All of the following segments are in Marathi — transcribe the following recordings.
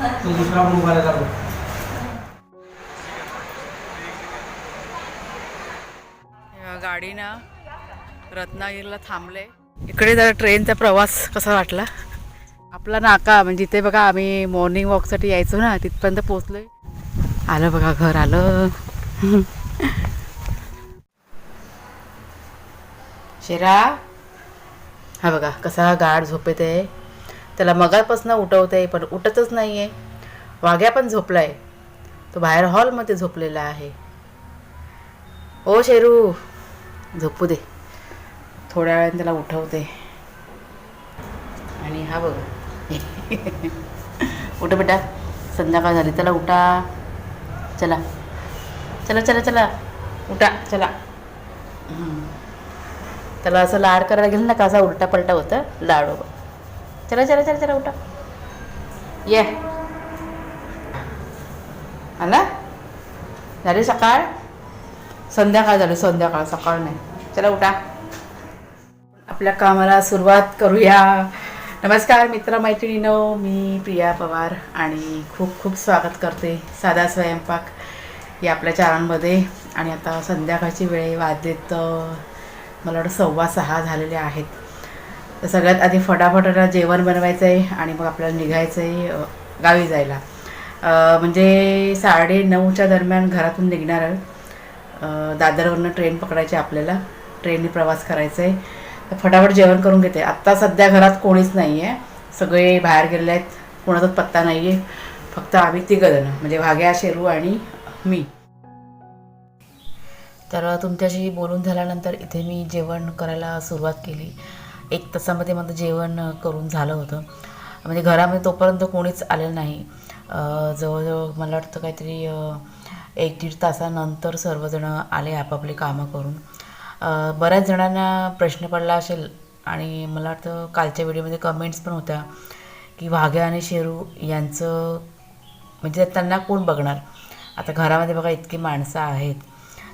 तो दुसरा पण उभा राहिला गाडी ना रत्नागिरीला थांबले. इकडे जरा ट्रेनचा प्रवास कसा वाटला? आपला नाका म्हणजे इथे बघा आम्ही मॉर्निंग वॉकसाठी यायचो ना तिथपर्यंत पोचलोय आलं बघा घर आलं. शेरा? हा बघा कसा गाड झोपेत आहे. त्याला मगापासून उठवते पण उठतच नाही आहे वाघ्या पण झोपला आहे तो बाहेर हॉलमध्ये झोपलेला आहे. ओ शेरू झोपू दे. थोड्या वेळाने त्याला उठवते. आणि हा बघ. उठ बेटा. संध्याकाळ झाली. त्याला उठा. चला. चला चला चला. उठा. चला. त्याला असं लाड करायला गेलं ना का असा उलटा पलटा होता? लाड बघ चला चला चला चला उठा. ये. आला झाली सकाळ? संध्याकाळ झाली संध्याकाळ सकाळ नाही. चला उठा. आपल्या कामाला सुरुवात करूया. नमस्कार मित्रमैत्रिणीनो. मी प्रिया पवार आणि खूप खूप स्वागत करते साधा स्वयंपाक या आपल्या चारांमध्ये आणि आता संध्याकाळची वेळ वाजलेत मला वाटतं सव्वा सहा झालेले आहेत. तर सगळ्यात आधी फटाफट जेवण बनवायचं आहे आणि मग आपल्याला निघायचं आहे गावी जायला. म्हणजे साडे नऊच्या दरम्यान घरातून निघणार आहे दादरवरनं ट्रेन पकडायची आपल्याला. ट्रेनने प्रवास करायचा आहे तर फटाफट जेवण करून घेते. आत्ता सध्या घरात कोणीच नाही आहे सगळे बाहेर गेले आहेत. कोणाचाच पत्ता नाही आहे फक्त आम्ही तिघंजणं म्हणजे भाग्या शेरू आणि मी. तर तुमच्याशी बोलून झाल्यानंतर इथे मी जेवण करायला सुरुवात केली. एक तासामध्ये माझं जेवण करून झालं होतं. म्हणजे घरामध्ये तोपर्यंत कोणीच आलेलं नाही. जवळजवळ मला वाटतं काहीतरी एक दीड तासानंतर सर्वजणं आले आपापली कामं करून. बऱ्याच जणांना प्रश्न पडला असेल आणि मला वाटतं कालच्या व्हिडिओमध्ये कमेंट्स पण होत्या की वाघ्या आणि शेरू यांचं म्हणजे त्यांना कोण बघणार? आता घरामध्ये बघा इतकी माणसं आहेत.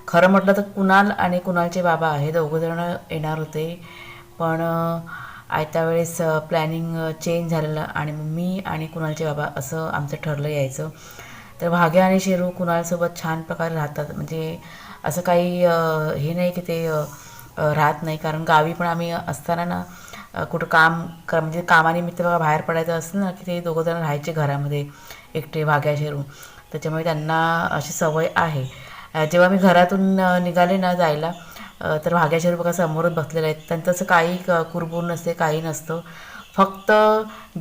खरं म्हटलं तर कुणाल आणि कुणालचे बाबा हे दोघंजण येणार होते. पण आयत्या वेळेस प्लॅनिंग चेंज झालेलं आणि मग मी आणि कुणालचे बाबा असं आमचं ठरलं यायचं. तर भाग्या आणि शेरू कुणालसोबत छान प्रकारे राहतात. म्हणजे असं काही हे नाही की ते राहत नाही. कारण गावी पण आम्ही असताना ना कुठं काम कर म्हणजे कामानिमित्त बघा बाहेर पडायचं असतं ना की ते दोघंजण राहायचे घरामध्ये एकटे भाग्या शेरू. त्याच्यामुळे त्यांना अशी सवय आहे. जेव्हा मी घरातून निघाले ना जायला तर भाग्या बघा समोरच बसलेले आहेत. त्यांचं असं काही क- कुरबूर नसते काही नसतं. फक्त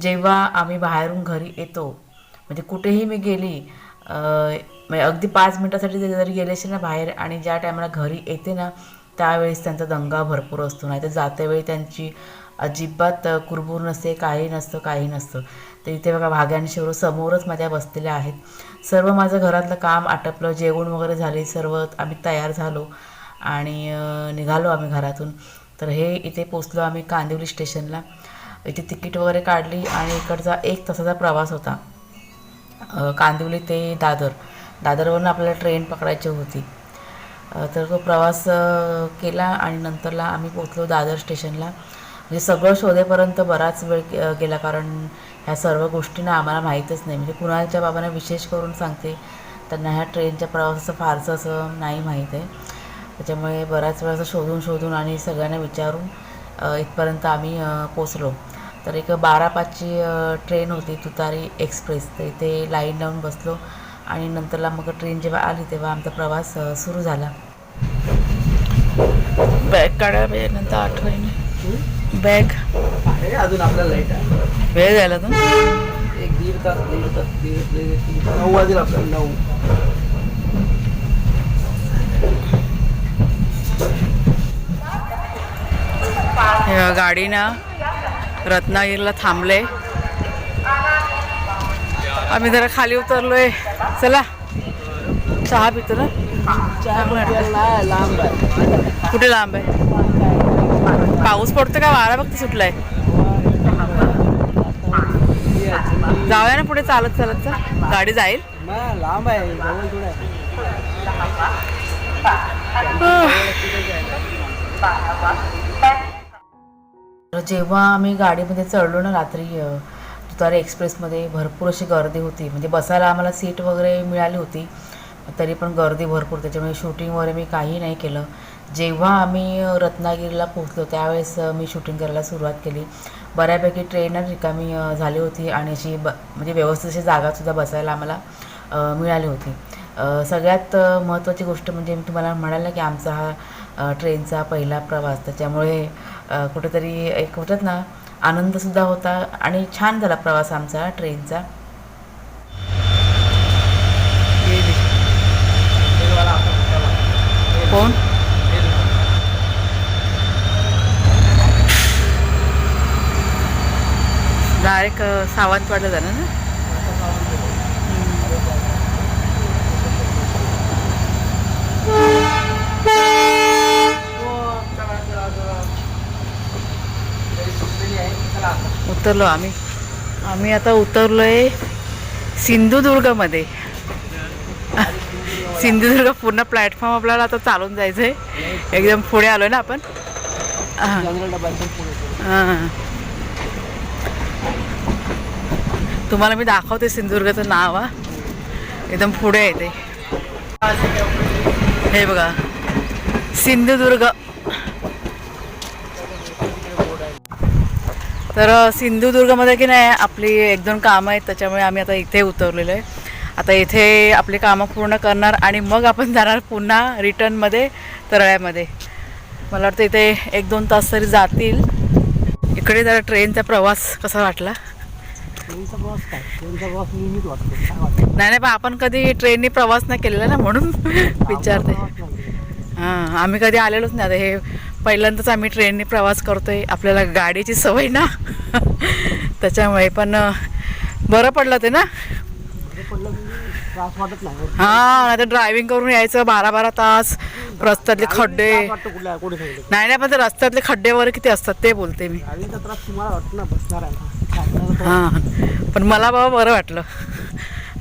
जेव्हा आम्ही बाहेरून घरी येतो म्हणजे कुठेही मी गेली म्हणजे अगदी पाच मिनटासाठी जरी गेले असेल ना बाहेर आणि ज्या टायमाला घरी येते ना त्यावेळेस त्यांचा दंगा भरपूर असतो. नाही तर जातेवेळी त्यांची अजिबात कुरबूर नसते काही नसतं काही नसतं. तर इथे बघा भाग्या समोरच माझ्या बसलेल्या आहेत. सर्व माझं घरातलं काम आटपलं जेवण वगैरे झाले सर्व आम्ही तयार झालो. आणि निघालो आम्ही घरातून. तर हे इथे पोचलो आम्ही कांदिवली स्टेशनला. इथे तिकीट वगैरे काढली आणि इकडचा एक तासाचा प्रवास होता. कांदिवली ते दादर. दादरवरून आपल्याला ट्रेन पकडायची होती. तर तो प्रवास केला आणि नंतरला आम्ही पोचलो दादर स्टेशनला. म्हणजे सगळं शोधेपर्यंत बराच वेळ गेला कारण ह्या सर्व गोष्टींना आम्हाला माहीतच नाही. म्हणजे कुणाच्या बाबांना विशेष करून सांगते त्यांना ह्या ट्रेनच्या प्रवासाचं फारसं असं नाही माहीत आहे. त्याच्यामुळे बराच वेळ असं शोधून शोधून आणि सगळ्यांना विचारून इथपर्यंत आम्ही पोचलो तर एक बारा पाचची ट्रेन होती तुतारी एक्सप्रेस. तर इथे लाईन लावून बसलो आणि नंतरला मग ट्रेन जेव्हा आली तेव्हा आमचा प्रवास सुरू झाला. बॅग काढा नंतर आठवणी बॅग. अजून आपल्याला लाइट आहे. वेळ झाला तर एक दीड तास दीड तास दीड नऊ वाजेल आपल्याला नऊ. गाडीनं रत्नागिरीला थांबले आम्ही जरा खाली उतरलोय. चला. चहा पितो ना. चहा लांब आहे कुठे लांब आहे? पाऊस पडतो का? वारा फक्त सुटलाय. जाऊया ना पुढे. चालत चालत चा गाडी जाईल. लांब आहे. जवळ आहे. तर जेव्हा आम्ही गाडीमध्ये चढलो ना रात्री तुतारे एक्सप्रेसमध्ये भरपूर अशी गर्दी होती. म्हणजे बसायला आम्हाला सीट वगैरे मिळाली होती. तरी पण गर्दी भरपूर. त्याच्यामुळे शूटिंग वगैरे मी काही नाही केलं. जेव्हा आम्ही रत्नागिरीला पोहोचलो त्यावेळेस मी शूटिंग करायला सुरुवात केली. बऱ्यापैकी ट्रेन रिकामी झाली होती आणि अशी ब म्हणजे व्यवस्थित अशी जागासुद्धा बसायला आम्हाला मिळाली होती. सगळ्यात महत्त्वाची गोष्ट म्हणजे मी तुम्हाला म्हणाले की आमचा हा ट्रेनचा पहिला प्रवास. त्याच्यामुळे कुठेतरी एक होतात ना आनंदसुद्धा होता आणि छान झाला प्रवास आमचा ट्रेनचा. कोण? डायरेक्ट सावंतवाडला जाणार ना हो, चला, चला, चला. तरी सुटलेली आहे. चला आता. उतरलो आम्ही. आम्ही आता उतरलो आहे सिंधुदुर्गमध्ये. सिंधुदुर्ग पूर्ण प्लॅटफॉर्म आपल्याला आता चालून जायचं आहे एकदम पुढे आलो ना आपण. हां. तुम्हाला मी दाखवते सिंधुदुर्गाचं नाव हा. एकदम पुढे आहे ते. हे बघा. सिंधुदुर्ग तर सिंधुदुर्गमध्ये की नाही आपली एक दोन कामं आहेत त्याच्यामुळे आम्ही आता इथे उतरलेलो आहे. आता इथे आपली कामं पूर्ण करणार आणि मग आपण जाणार पुन्हा रिटर्नमध्ये तरळ्यामध्ये मला वाटतं इथे एक दोन तास तरी जातील. इकडे जरा ट्रेनचा प्रवास कसा वाटला? नाही नाही पण आपण कधी ट्रेनने प्रवास नाही केलेला ना म्हणून विचारते. हां आम्ही कधी आलेलोच नाही. आता हे पहिल्यांदाच आम्ही ट्रेनने प्रवास करतोय. आपल्याला गाडीची सवय ना. त्याच्यामुळे पण बरं पडलं ते ना. हां तर ड्रायव्हिंग करून यायचं बारा बारा तास. रस्त्यातले खड्डे. नाही नाही पण ते रस्त्यातले खड्डे वगैरे किती असतात ते बोलते मी. आहे. हां. पण मला बाबा बरं वाटलं.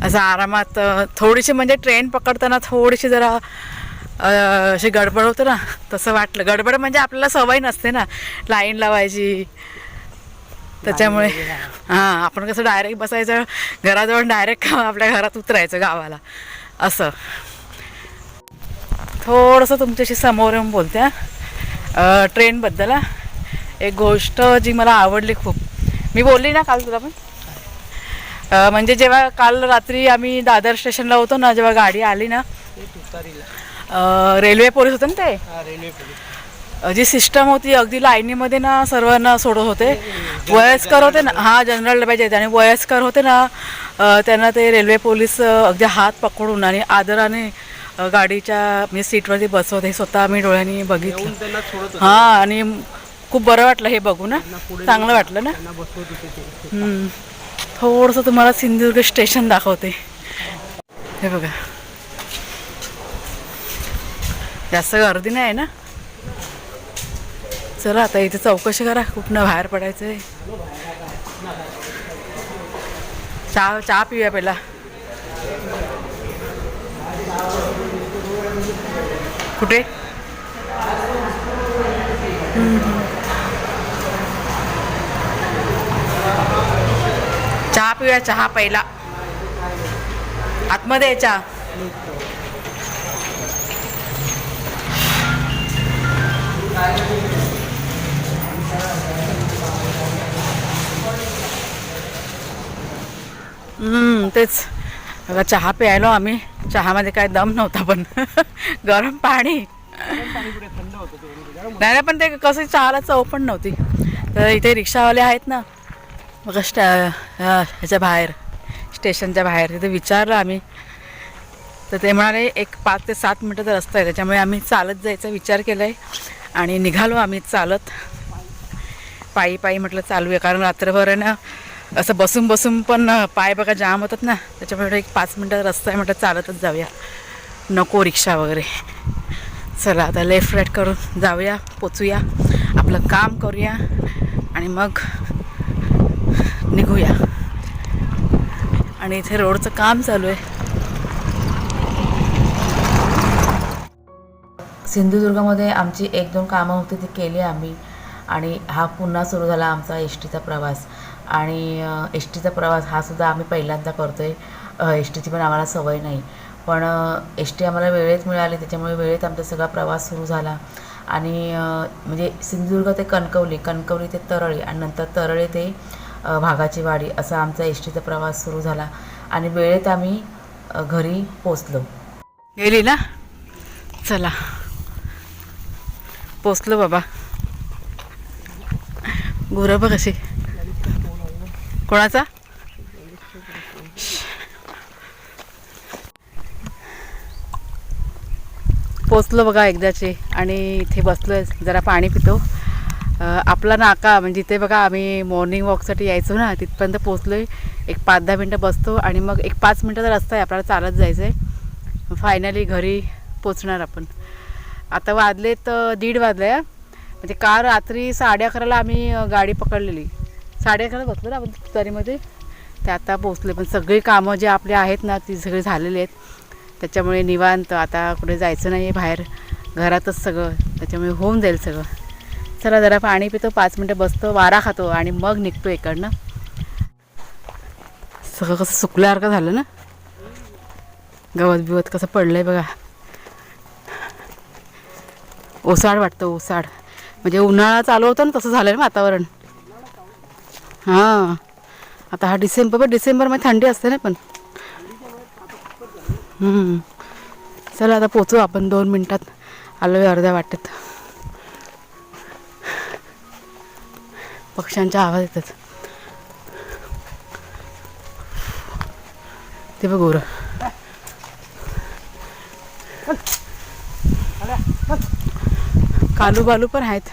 असं आरामात थोडीशी म्हणजे ट्रेन पकडताना थोडीशी जरा अशी गडबड होतं ना तसं वाटलं. गडबड म्हणजे आपल्याला सवय नसते ना लाईन लावायची. त्याच्यामुळे हां. आपण कसं डायरेक्ट बसायचं घराजवळ डायरेक्ट आपल्या घरात उतरायचं गावाला. असं. थोडंसं तुमच्याशी समोर येऊन बोलते हां. ट्रेनबद्दल एक गोष्ट जी मला आवडली खूप. मी बोलली ना काल तुला पण? म्हणजे जेव्हा काल रात्री आम्ही दादर स्टेशनला होतो ना जेव्हा गाडी आली ना रेल्वे पोलीस होते ना ते? हा रेल्वे पोलीस. अं, जी सिस्टम होती अगदी लाईनीमध्ये ना सर्वांना सोडत होते. वयस्कर होते ना हा जनरल पाहिजे. आणि वयस्कर होते ना त्यांना ते रेल्वे पोलीस अगदी हात पकडून आणि आदराने गाडीच्या म्हणजे सीटवरती बसवत हे स्वतः आम्ही डोळ्यांनी बघितलं. हा आणि खूप बरं वाटलं हे बघू ना चांगलं वाटलं ना. थोडंसं तुम्हाला सिंधुदुर्ग स्टेशन दाखवते. हे बघा. जास्त गर्दी नाही आहे ना? चला आता इथे चौकशी करा कुठनं बाहेर पडायचं आहे चहा चहा पिऊया पहिला. कुठे? चहा पिऊया चहा पहिला. आतमध्ये चहा. तेच. आता चहा प्यायलो आम्ही. चहामध्ये काय दम नव्हता पण. गरम पाणी. नाही पण ते कसं चहाला चव पण नव्हती. तर इथे रिक्षावाले आहेत ना. मग ह्याच्या बाहेर स्टेशनच्या बाहेर तिथे विचारलं आम्ही. तर ते म्हणाले एक पाच ते सात मिनटाचा रस्ता आहे. त्याच्यामुळे आम्ही चालत जायचा विचार केला आहे आणि निघालो आम्ही चालत. पायी पायी म्हटलं चालूया. कारण रात्रभर आहे ना असं बसून बसून पण पाय बघा जाम होतात ना. त्याच्यामुळे एक पाच मिनटं रस्ता आहे म्हटलं चालतच जाऊया. नको रिक्षा वगैरे. चला आता लेफ्ट राईट करून जाऊया पोचूया. आपलं काम करूया आणि मग निघूया. आणि इथे रोडचं काम चालू आहे. सिंधुदुर्गामध्ये आमची एक दोन कामं होती ती केली आम्ही. आणि हा पुन्हा सुरू झाला आमचा एस टीचा प्रवास. आणि एस टीचा प्रवास हा सुद्धा आम्ही पहिल्यांदा करतो आहे एस टीची पण आम्हाला सवय नाही. पण एस टी आम्हाला वेळेत मिळाली त्याच्यामुळे वेळेत आमचा सगळा प्रवास सुरू झाला. आणि म्हणजे सिंधुदुर्ग ते कणकवली कणकवली ते तरळी आणि नंतर तरळे ते भागाची वाडी असा आमचा एस टीचा प्रवास सुरू झाला. आणि वेळेत आम्ही घरी पोचलो गेली ना? चला. पोचलो बाबा. गुरं बघ कशी कोणाचा? पोचलो बघा एकदाचे आणि इथे बसलो जरा पाणी पितो. आपला नाका म्हणजे इथे बघा आम्ही मॉर्निंग वॉकसाठी यायचो ना तिथपर्यंत पोचलो आहे एक पाच दहा मिनटं बसतो आणि मग एक पाच मिनटाचा रस्ता आहे आपल्याला चालत जायचं आहे फायनली घरी पोचणार आपण. आता वाजलेत दीड वाजले म्हणजे काल रात्री साडे अकराला आम्ही गाडी पकडलेली. साडे अकराला बसलो ना आपण तुतारीमध्ये ते आता पोचले पण सगळी कामं जे आपले आहेत ना ती सगळी झालेली आहेत. त्याच्यामुळे निवांत आता कुठे जायचं नाही आहे बाहेर. घरातच सगळं त्याच्यामुळे होऊन जाईल सगळं. चला जरा पाणी पितो पाच मिनटं बसतो वारा खातो आणि मग निघतो इकडनं. सगळं कसं सुकल्यासारखं झालं ना? गवत बिवत कसं पडलंय बघा. ओसाड वाटतं ओसाड. म्हणजे उन्हाळा चालू होता ना तसं झालं ना वातावरण. हां. आता हा डिसेंबर डिसेंबरमध्ये थंडी असते ना पण. चला आता पोचू आपण दोन मिनटात. आलो आहे अर्ध्या वाटेत. पक्ष्यांच्या आवाज येतात. ते बघ गोर कालू बालू पण आहेत.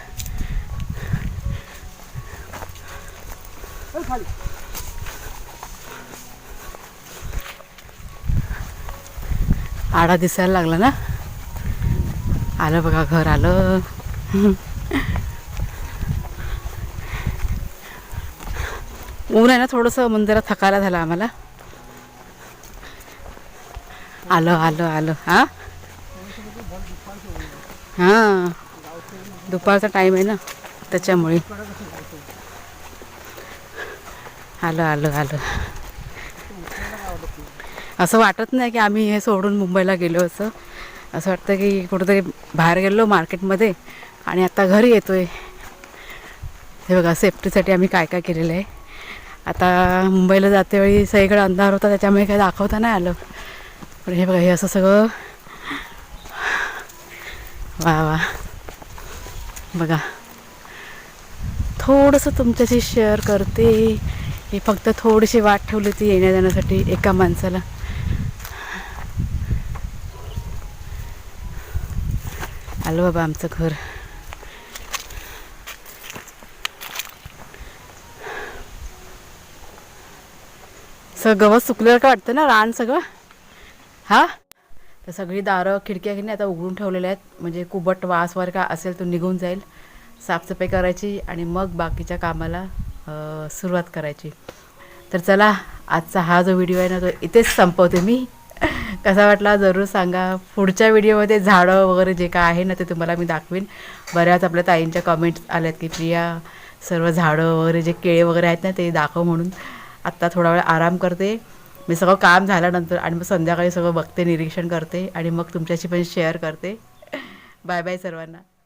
आडा दिसायला लागला ना? आलं बघा घर आलं. ऊन आहे ना थोडंसं मंदिरात थकायला झालं आम्हाला. आलं आलं आलं. हां? हां. दुपारचा टाईम आहे ना त्याच्यामुळे. आलं आलं आलं. असं वाटत नाही की आम्ही हे सोडून मुंबईला गेलो असं. असं वाटतं की कुठंतरी बाहेर गेलो मार्केटमध्ये आणि आता घरी येतो आहे हे बघा सेफ्टीसाठी आम्ही काय काय केलेलं आहे. आता मुंबईला जातेवेळी सगळीकडे अंधार होता त्याच्यामुळे काही दाखवता नाही आलं. पण हे बघा हे असं सगळं. वा वा. बघा. थोडंसं तुमच्याशी शेअर करते. ही फक्त थोडीशी वाट ठेवली ती येण्या जाण्यासाठी एका माणसाला. आलो बाबा आमचं घर. सगळं गवत सुकल्यावर का वाटतं ना रान सगळं? हा? तर सगळी दारं खिडक्या खिडणी आता उघडून ठेवलेल्या आहेत. म्हणजे कुबट वास वर का असेल तो निघून जाईल. साफसफाई करायची आणि मग बाकीच्या कामाला सुरुवात करायची. तर चला आजचा हा जो व्हिडिओ आहे ना तो इथेच संपवते मी. कसा वाटला जरूर सांगा. पुढच्या व्हिडिओमध्ये झाडं वगैरे जे काय आहे ना ते तुम्हाला मी दाखवीन. बऱ्याच आपल्या ताईंच्या कमेंट्स आल्यात की प्रिया सर्व झाडं वगैरे जे केळे वगैरे आहेत ना ते दाखव म्हणून. आत्ता थोडा वेळ आराम करते. मी सगळं काम झाल्यानंतर आणि मग संध्याकाळी सगळं बघते निरीक्षण करते आणि मग तुमच्याशी पण शेअर करते. बाय बाय सर्वांना.